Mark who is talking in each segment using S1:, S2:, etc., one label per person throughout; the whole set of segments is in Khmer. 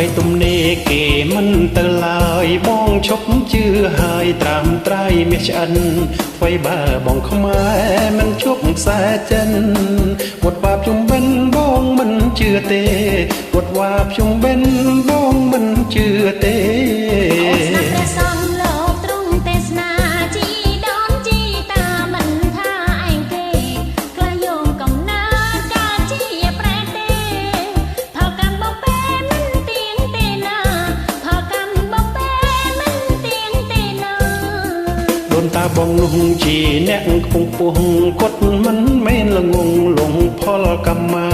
S1: បីទំនេរគេមិនទៅឡើយបងឈប់ជឿហើយត្រាំត្រៃមាសឆ្អិនអ្វីបើបងខ្មែរមិនជប់ខ្សែចិន ទេវត្តវាភ្ជុំបិណ្ឌបងមិនជឿទេ
S2: អូស្នាព្រះសង្ឃលោកទ្រង់ទេសនាជីដូនជីតាមិនថាឯងគេខ្លះយោងកំណើតកើតជាប្រែទេផលកម្មបំពេមិនទៀងទេណាផលកម្មបំពេមិនទៀងទេណា
S1: ដូនតាបងនោះជាអ្នកខ្ពង់ពោះគាត់មិនមែនល្ងងលងផលកម្មា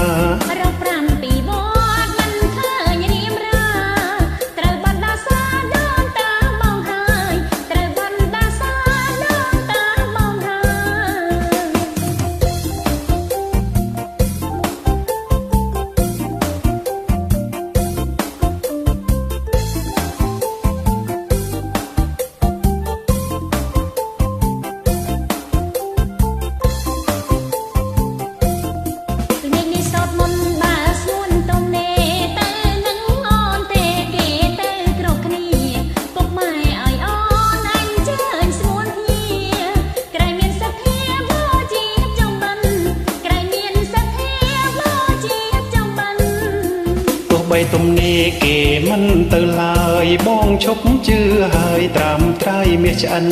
S2: បីទំនេរគេមិនទៅ
S1: ឡើយបងឈប់ជឿហើយត្រាំត្រៃមាសឆ្អិន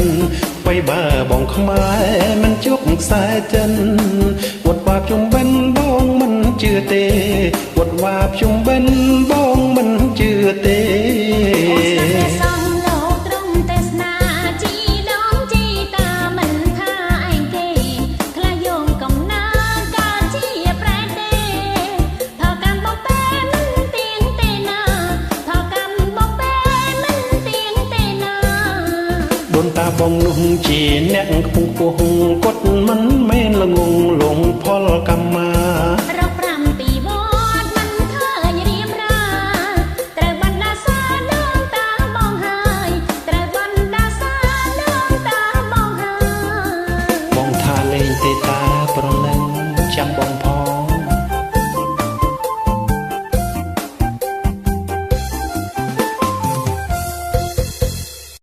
S1: បីបើបងខ្មែរមិនជប់ខ្សែចិនវត្តវាភ្ជុំបិណ្ឌបងមិនជឿទេវត្តវាភ្ជុំបិណ្ឌបងមិនជឿទេ នតាបងនោះជាអ្នកខ្ពង់ពោះគាត់មិនមែនល្ងងលងផលកម្មា
S2: រ